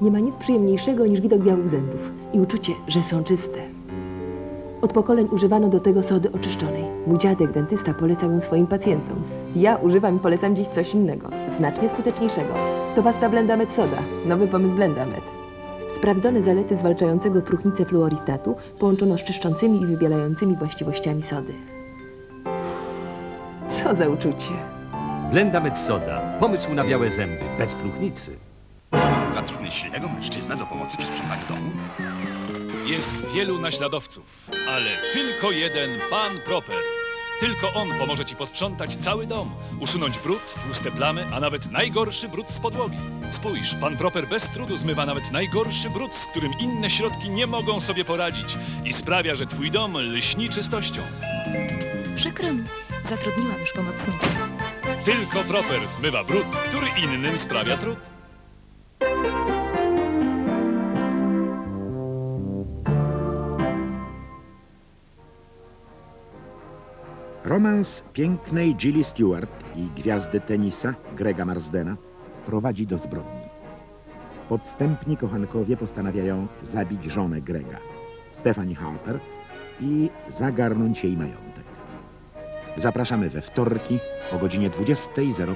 Nie ma nic przyjemniejszego niż widok białych zębów i uczucie, że są czyste. Od pokoleń używano do tego sody oczyszczonej. Mój dziadek, dentysta, polecał ją swoim pacjentom. Ja używam i polecam dziś coś innego, znacznie skuteczniejszego. To Vasta Blendamed Soda, nowy pomysł Blendamed. Sprawdzone zalety zwalczającego próchnicę fluoristatu połączono z czyszczącymi i wybielającymi właściwościami sody. Co za uczucie. Blenda Soda. Pomysł na białe zęby, bez próchnicy. Zatrudnić silnego mężczyznę do pomocy przy sprzątaniu domu? Jest wielu naśladowców, ale tylko jeden pan Proper. Tylko on pomoże ci posprzątać cały dom, usunąć brud, tłuste plamy, a nawet najgorszy brud z podłogi. Spójrz, pan Proper bez trudu zmywa nawet najgorszy brud, z którym inne środki nie mogą sobie poradzić i sprawia, że twój dom lśni czystością. Przykro mi, zatrudniłam już pomocnika. Tylko Proper zmywa brud, który innym sprawia trud. Romans pięknej Jilly Stewart i gwiazdy tenisa Grega Marsdena prowadzi do zbrodni. Podstępni kochankowie postanawiają zabić żonę Grega, Stephanie Harper, i zagarnąć jej majątek. Zapraszamy we wtorki o godzinie 20.05.